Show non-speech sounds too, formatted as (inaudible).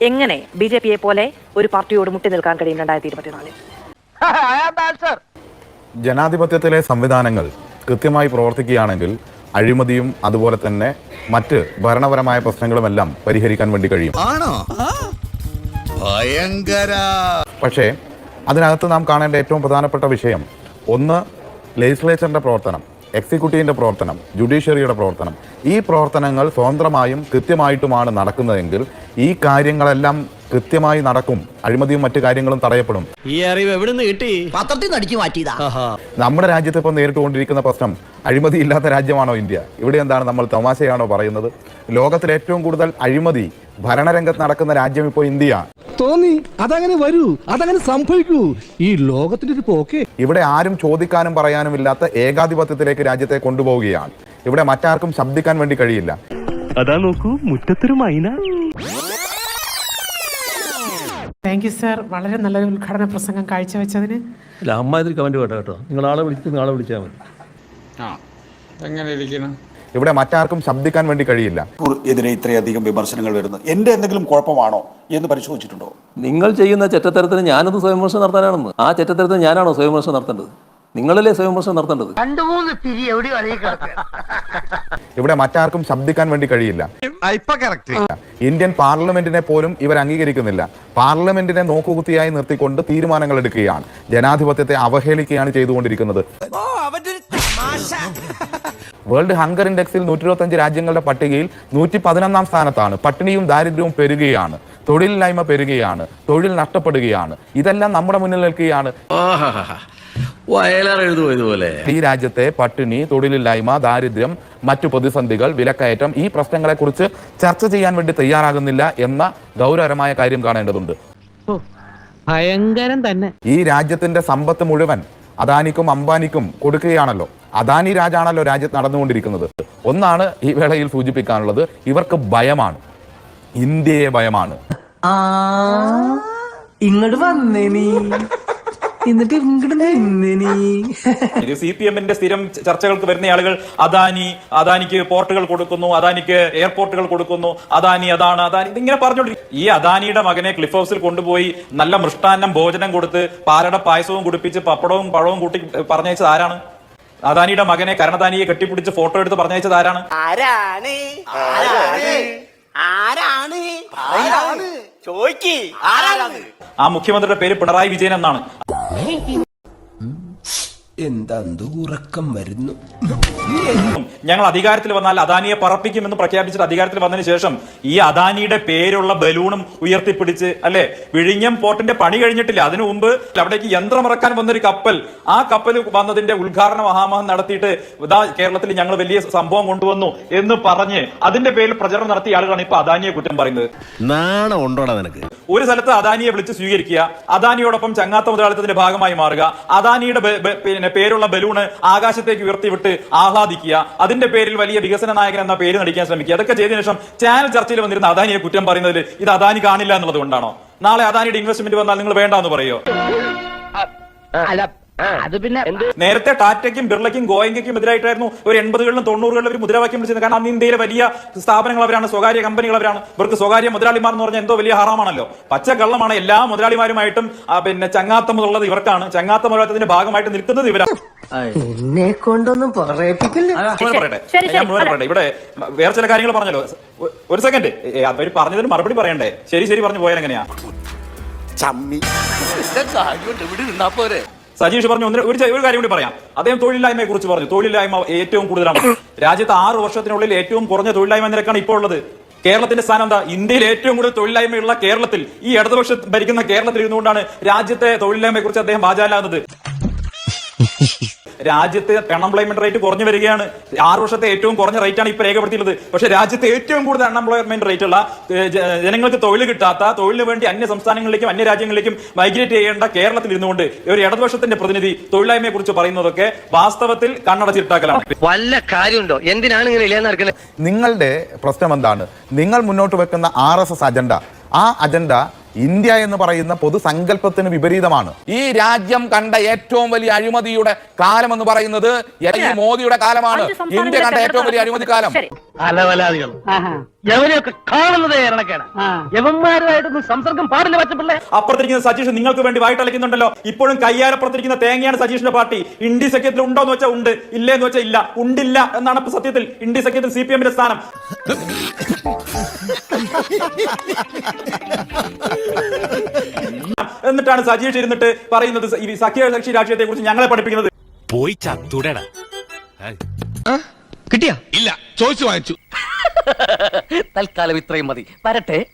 എങ്ങനെ B J പിയെ പോലെ ഒരു പാർട്ടിയോട് മുട്ടി നിൽക്കാൻ കഴിയും രണ്ടായിരത്തി ഇരുപത്തിനാലിൽ (laughs) ജനാധിപത്യത്തിലെ സംവിധാനങ്ങൾ കൃത്യമായി പ്രവർത്തിക്കുകയാണെങ്കിൽ അഴിമതിയും അതുപോലെ തന്നെ മറ്റ് ഭരണപരമായ പ്രശ്നങ്ങളുമെല്ലാം പരിഹരിക്കാൻ വേണ്ടി കഴിയും. ആണോ? ഭയങ്കര. പക്ഷേ അതിനകത്ത് നാം കാണേണ്ട ഏറ്റവും പ്രധാനപ്പെട്ട വിഷയം ഒന്ന് ലെജിസ്ലേച്ചറിന്റെ പ്രവർത്തനം. എക്സിക്യൂട്ടീവിന്റെ പ്രവർത്തനം ജുഡീഷ്യറിയുടെ പ്രവർത്തനം ഈ പ്രവർത്തനങ്ങൾ സ്വതന്ത്രമായും കൃത്യമായിട്ടുമാണ് നടക്കുന്നതെങ്കിൽ ഈ കാര്യങ്ങളെല്ലാം കൃത്യമായി നടക്കും അഴിമതിയും മറ്റു കാര്യങ്ങളും തടയപ്പെടും. ഈ അറിവ് എവിടുന്ന് കിട്ടി? പത്രത്തിൽ നിന്ന് അടിച്ചു മാറ്റിയതാ. നമ്മുടെ രാജ്യത്ത് ഇപ്പം നേരിട്ടുകൊണ്ടിരിക്കുന്ന പ്രശ്നം അഴിമതി ഇല്ലാത്ത രാജ്യമാണോ ഇന്ത്യ? ഇവിടെ എന്താണ് നമ്മൾ തമാശയാണോ പറയുന്നത്? ലോകത്തിൽ ഏറ്റവും കൂടുതൽ അഴിമതി ഭരണരംഗത്ത് നടക്കുന്ന രാജ്യം ഇപ്പോൾ ഇന്ത്യ. തോന്നി അതങ്ങനെ വരൂ അതങ്ങനെ സംഭവിക്കൂ. ഈ ലോകത്തിന്റെ ഒരു പോക്കെ. ഇവിടെ ആരും ചോദിക്കാനും പറയാനും ഇല്ലാത്ത ഏകാധിപത്യത്തിലേക്ക് രാജ്യത്തെ കൊണ്ടുപോവുകയാണ്. ഇവിടെ മറ്റാർക്കും ശബ്ദിക്കാൻ വേണ്ടി കഴിയില്ല. അതാ നോക്കൂ മുറ്റത്തൊരു മൈന. താങ്ക് യു സാർ വളരെ നല്ലൊരു ഉദ്ഘാടന പ്രസംഗം കാഴ്ചവെച്ചതിന്. അല്ല അമ്മ ഇതിൽ കമന്റ് കേട്ടോ കേട്ടോ. നിങ്ങൾ ആളെ വിളിച്ചിട്ട് നാളെ വിളിച്ചാൽ മതി. എങ്ങനെ ഇരിക്കണം ഇവിടെ മറ്റാർക്കും ശബ്ദിക്കാൻ വേണ്ടി കഴിയില്ല. എതിരെ ഇത്രയധികം വിമർശനങ്ങൾ വരുന്നു. എന്റെ എന്തെങ്കിലും കുഴപ്പമാണോ എന്ന് പരിശോധിച്ചിട്ടുണ്ടോ? നിങ്ങൾ ചെയ്യുന്ന ചെറ്റത്തരത്തിന് ഞാനത് സ്വയംവിമർശനം നടത്താനാണെന്ന്. ആ ചെറ്റത്തരത്തിന് ഞാനാണോ സ്വയംവിമർശനം നടത്തേണ്ടത്? നിങ്ങളല്ലേ സ്വയംവിമർശനം നടത്തേണ്ടത്? ഇവിടെ മറ്റാർക്കും ശബ്ദിക്കാൻ വേണ്ടി കഴിയില്ല. ഇന്ത്യൻ പാർലമെന്റിനെ പോലും ഇവർ അംഗീകരിക്കുന്നില്ല. പാർലമെന്റിനെ നോക്കുകുത്തിയായി നിർത്തിക്കൊണ്ട് തീരുമാനങ്ങൾ എടുക്കുകയാണ്. ജനാധിപത്യത്തെ അവഹേളിക്കുകയാണ് ചെയ്തുകൊണ്ടിരിക്കുന്നത്. വേൾഡ് ഹങ്കർ ഇൻഡെക്സിൽ നൂറ്റി ഇരുപത്തഞ്ച് രാജ്യങ്ങളുടെ പട്ടികയിൽ നൂറ്റി പതിനൊന്നാം സ്ഥാനത്താണ്. പട്ടിണിയും ദാരിദ്ര്യവും പെരുകയാണ്. തൊഴിലില്ലായ്മ പെരുകയാണ്. തൊഴിൽ നഷ്ടപ്പെടുകയാണ്. ഇതെല്ലാം നമ്മുടെ മുന്നിൽ നിൽക്കുകയാണ്. ഈ രാജ്യത്തെ പട്ടിണി തൊഴിലില്ലായ്മ ദാരിദ്ര്യം മറ്റു പ്രതിസന്ധികൾ വിലക്കയറ്റം ഈ പ്രശ്നങ്ങളെ കുറിച്ച് ചർച്ച ചെയ്യാൻ വേണ്ടി തയ്യാറാകുന്നില്ല എന്ന ഗൗരവകരമായ കാര്യം കാണേണ്ടതുണ്ട്. ഭയങ്കരം തന്നെ. ഈ രാജ്യത്തിന്റെ സമ്പത്ത് മുഴുവൻ അദാനിക്കും അംബാനിക്കും കൊടുക്കുകയാണല്ലോ. അദാനി രാജാണല്ലോ രാജ്യത്ത് നടന്നുകൊണ്ടിരിക്കുന്നത്. ഒന്നാണ് ഈ വേളയിൽ സൂചിപ്പിക്കാനുള്ളത് ഇവർക്ക് ഭയമാണ്. ഇന്ത്യയെ ഭയമാണ്. ഇങ്ങോട്ട് വന്നേ നീ. എന്നിട്ട് ഇങ്ങോട്ട് സി പി എമ്മിന്റെ സ്ഥിരം ചർച്ചകൾക്ക് വരുന്ന ആളുകൾ അദാനി അദാനിക്ക് പോർട്ടുകൾ കൊടുക്കുന്നു അദാനിക്ക് എയർപോർട്ടുകൾ കൊടുക്കുന്നു അദാനി അതാണ് അദാനി ഇതിങ്ങനെ പറഞ്ഞോണ്ടിരിക്കും. ഈ അദാനിയുടെ മകനെ ക്ലിഫ് ഹൗസിൽ കൊണ്ടുപോയി നല്ല മൃഷ്ടാന്നം ഭോജനം കൊടുത്ത് പാലട പായസവും കുടിപ്പിച്ച് പപ്പടവും പഴവും കൂട്ടി പറഞ്ഞയച്ചത് ആരാണ്? അദാനിയുടെ മകനെ കരണദാനിയെ കെട്ടിപ്പിടിച്ച് ഫോട്ടോ എടുത്ത് പറഞ്ഞയച്ചത് ആരാണ്? ആരാണ്? ആരാണ്? ആരാണ്? ആരാണ്? ചോയ്ക്ക്. ആരാണ്? ആ മുഖ്യമന്ത്രിയുടെ പേര് പിണറായി വിജയൻ എന്നാണ്. 嘿嘿 എന്താ ഉറക്കം വരുന്നു? ഞങ്ങൾ അധികാരത്തിൽ വന്നാൽ അദാനിയെ പറപ്പിക്കുമെന്ന് പ്രഖ്യാപിച്ചിട്ട് അധികാരത്തിൽ വന്നതിന് ശേഷം ഈ അദാനിയുടെ പേരുള്ള ബലൂണും ഉയർത്തിപ്പിടിച്ച് അല്ലെ? വിഴിഞ്ഞം പോർട്ടിന്റെ പണി കഴിഞ്ഞിട്ടില്ല. അതിനു മുമ്പ് അവിടേക്ക് യന്ത്രമിറക്കാൻ വന്നൊരു കപ്പൽ. ആ കപ്പൽ വന്നതിന്റെ ഉദ്ഘാടന മഹാമഹം നടത്തിയിട്ട് ഇതാ കേരളത്തിൽ ഞങ്ങൾ വലിയ സംഭവം കൊണ്ടുവന്നു എന്ന് പറഞ്ഞ് അതിന്റെ പേരിൽ പ്രചരണം നടത്തിയ ആളുകളാണ് ഇപ്പൊ അദാനിയെ കുറ്റം പറയുന്നത്. ഒരു സ്ഥലത്ത് അദാനിയെ വിളിച്ച് സ്വീകരിക്കുക അദാനിയോടൊപ്പം ചങ്ങാത്ത മുതലാളിത്തത്തിന്റെ ഭാഗമായി മാറുക അദാനിയുടെ പിന്നെ പേരുള്ള ബലൂണ് ആകാശത്തേക്ക് ഉയർത്തിവിട്ട് ആഹ്ലാദിക്കുക. അതിന്റെ പേരിൽ വലിയ വികസന നായകൻ എന്ന പേര് നടിക്കാൻ ശ്രമിക്കുക. അതൊക്കെ ചെയ്തതിനു ശേഷം ചാനൽ ചർച്ചയിൽ വന്നിരുന്ന അദാനിയെ കുറ്റം പറയുന്നതിൽ ഇത് അദാനി കാണില്ല എന്നുള്ളത് കൊണ്ടാണോ? നാളെ അദാനിയുടെ ഇൻവെസ്റ്റ്മെന്റ് വന്നാൽ നിങ്ങൾ വേണ്ട എന്ന് പറയോ അത് പിന്നെ നേരത്തെ ടാറ്റയ്ക്കും ബിർളയ്ക്കും ഗോയങ്കയ്ക്കും എതിരായിട്ടായിരുന്നു ഒരു എൺപതുകളിലും തൊണ്ണൂറുകളിലും ഒരു മുദ്രാവാക്യം വിളിച്ചത് കാരണം അന്ന് ഇന്ത്യയിലെ വലിയ സ്ഥാപനങ്ങൾ അവരാണ് സ്വകാര്യ കമ്പനികൾ അവരാണ്. ഇവർക്ക് സ്വകാര്യ മുതലാളിമാർ എന്ന് പറഞ്ഞാൽ എന്തോ വലിയ ഹറാമാണല്ലോ. പച്ച കള്ളമാണ് എല്ലാ മുതലാളിമാരുമായിട്ടും പിന്നെ ചങ്ങാത്തം ഉള്ളത് ഇവർക്കാണ്. ചങ്ങാത്ത മുതലാളിത്തത്തിന്റെ ഭാഗമായിട്ട് നിൽക്കുന്നത് ഇവരാണ്. എന്നെ കൊണ്ടൊന്നും പറയട്ടെ. ഇവിടെ വേറെ ചില കാര്യങ്ങൾ പറഞ്ഞല്ലോ. ഒരു സെക്കൻഡ് അവർ പറഞ്ഞതിന് മറുപടി പറയണ്ടേ? ശരി ശരി പറഞ്ഞു പോയാൽ എങ്ങനെയാ? സജീഷ് പറഞ്ഞു ഒരു ഒരു കാര്യം കൂടി പറയാം. അദ്ദേഹം തൊഴിലില്ലായ്മയെ കുറിച്ച് പറഞ്ഞു. തൊഴിലില്ലായ്മ ഏറ്റവും കൂടുതലാണ്. രാജ്യത്ത് ആറ് വർഷത്തിനുള്ളിൽ ഏറ്റവും കുറഞ്ഞ തൊഴിലില്ലായ്മ നിരക്കാണ് ഇപ്പോൾ ഉള്ളത്. കേരളത്തിന്റെ സ്ഥാനം എന്താ? ഇന്ത്യയിൽ ഏറ്റവും കൂടുതൽ തൊഴിലില്ലായ്മയുള്ള കേരളത്തിൽ ഈ ഇടതുപക്ഷ ഭരിക്കുന്ന കേരളത്തിൽ ഇരുന്നുകൊണ്ടാണ് രാജ്യത്തെ തൊഴിലില്ലായ്മയെ കുറിച്ച് അദ്ദേഹം വാചാലാകുന്നത്. (laughs) രാജ്യത്തെ അൺഎംപ്ലോയ്മെന്റ് റേറ്റ് കുറഞ്ഞു വരികയാണ്. ആറ് വർഷത്തെ ഏറ്റവും കുറഞ്ഞ റേറ്റ് ആണ് ഇപ്പൊ രേഖപ്പെടുത്തിയിട്ടുള്ളത്. പക്ഷെ രാജ്യത്തെ ഏറ്റവും കൂടുതൽ അൺഎംപ്ലോയ്മെന്റ് റേറ്റ് ഉള്ള ജനങ്ങൾക്ക് തൊഴിൽ കിട്ടാത്ത തൊഴിലിന് വേണ്ടി അന്യ സംസ്ഥാനങ്ങളിലേക്കും അന്യ രാജ്യങ്ങളിലേക്കും മൈഗ്രേറ്റ് ചെയ്യേണ്ട കേരളത്തിൽ ഇരുന്നുകൊണ്ട് ഒരു ഇടതുപക്ഷത്തിന്റെ പ്രതിനിധി തൊഴിലായ്മയെ കുറിച്ച് പറയുന്നതൊക്കെ വാസ്തവത്തിൽ കണ്ണടച്ചിട്ടാക്കലാണ് വല്ല കാര്യമുണ്ടോ? എന്തിനാണ് ഇങ്ങനെ നിങ്ങളുടെ പ്രശ്നം എന്താണ്? നിങ്ങൾ മുന്നോട്ട് വെക്കുന്ന ആർ എസ് എസ് അജണ്ട. ആ അജണ്ട ഇന്ത്യ എന്ന് പറയുന്ന പൊതുസങ്കല്പത്തിന് വിപരീതമാണ്. ഈ രാജ്യം കണ്ട ഏറ്റവും വലിയ അഴിമതിയുടെ കാലം എന്ന് പറയുന്നത് ഈ മോദിയുടെ കാലമാണ്. ഇന്ത്യ കണ്ട ഏറ്റവും വലിയ അഴിമതി കാലം. ശരി. അലവലാദികൾ. എവരെയൊക്കെ കാണുന്നത് ഇറണക്കേടാ യവന്മാരുമായിട്ടൊന്നും സംസർഗം പാടില്ല പറ്റപ്പിള്ളേ അപ്പുറത്തിരിക്കുന്ന സജീഷ് നിങ്ങൾക്ക് വേണ്ടി വായിട്ടളിക്കുന്നുണ്ടല്ലോ ഇപ്പോഴും കയ്യാലപ്പുറത്തിരിക്കുന്ന തേങ്ങയാണ് സജീഷിന്റെ പാർട്ടി. ഇന്ത്യ സഖ്യത്തിൽ ഉണ്ടോ എന്ന് വെച്ചാൽ ഉണ്ട്. ഇല്ലേ എന്ന് വെച്ചാൽ ഇല്ല. ഉണ്ടില്ല എന്നാണ് ഇപ്പൊ സത്യത്തിൽ ഇന്ത്യ സഖ്യത്തിൽ സി പി എമ്മിന്റെ സ്ഥാനം. എന്നിട്ടാണ് സജീഷ് ഇരുന്നിട്ട് പറയുന്നത് ഈ സഖ്യകക്ഷി രാഷ്ട്രീയത്തെ കുറിച്ച് ഞങ്ങളെ പഠിപ്പിക്കുന്നത്. പോയി ചത്തുടടാ. കിട്ടിയ? ഇല്ല ചോദിച്ചു വാങ്ങിച്ചു. തൽക്കാലം ഇത്രയും മതി. വരട്ടെ.